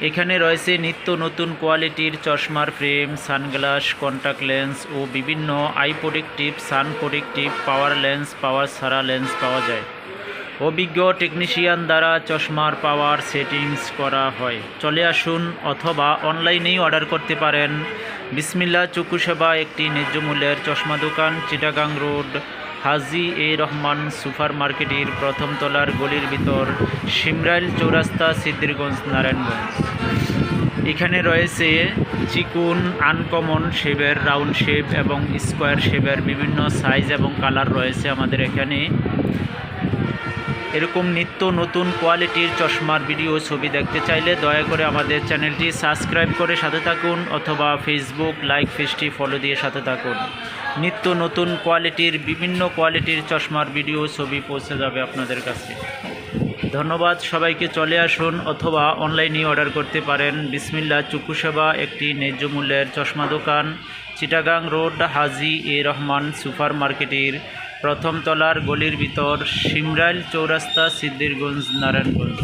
এখানে রয়েছে নিত্য নতুন কোয়ালিটির চশমার ফ্রেম, সানগ্লাস কন্টাক্ট লেন্স ও বিভিন্ন eye protective sun protective power lens power সারা লেন্স পাওয়া যায়। অভিজ্ঞ টেকনিশিয়ান দ্বারা চশমার পাওয়ার সেটিংস করা হয়। চলে আসুন অথবা অনলাইনেই অর্ডার করতে পারেন। বিসমিল্লা চক্ষু সেবা একটি ন্যায্য মূল্যের চশমা দোকান, Chittagong road Haji A Rahman super মার্কেটের প্রথম তলার গলির ভিতর সিমরাইল চৌরাস্তা সিদ্দিরগঞ্জ নারায়ণগঞ্জ। এখানে রয়েছে চিকুন, আনকমন শেপের, রাউন্ড শেপ এবং স্কোয়ার শেপের বিভিন্ন সাইজ এবং কালার রয়েছে আমাদের এখানে। এরকম নিত্য নতুন কোয়ালিটির চশমার ভিডিও ছবি দেখতে চাইলে দয়া করে আমাদের চ্যানেলটি সাবস্ক্রাইব করে সাথে থাকুন অথবা ফেসবুক লাইক পেজটি ফলো দিয়ে সাথে থাকুন। নিত্য নতুন কোয়ালিটির বিভিন্ন কোয়ালিটির চশমার ভিডিও ছবি পৌঁছে যাবে আপনাদের কাছে। ধন্যবাদ সবাইকে, চলে আসুন অথবা অনলাইনে অর্ডার করতে পারেন। বিসমিল্লা চক্ষু সেবা একটি ন্যায্য মূল্যের চশমা দোকান, Chittagong road, Haji A Rahman super মার্কেটের প্রথম তলার গলির ভিতর সিমরাইল চৌরাস্তা সিদ্দিরগঞ্জ নারায়ণগঞ্জ।